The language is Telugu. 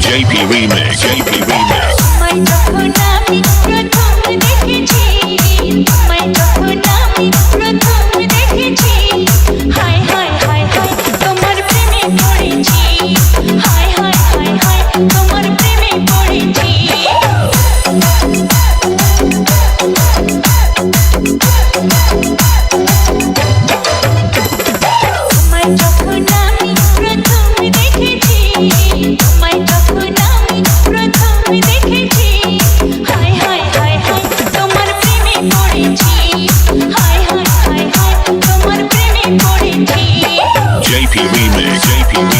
JP Remix, JP Remix. JP Remix, JP Remix.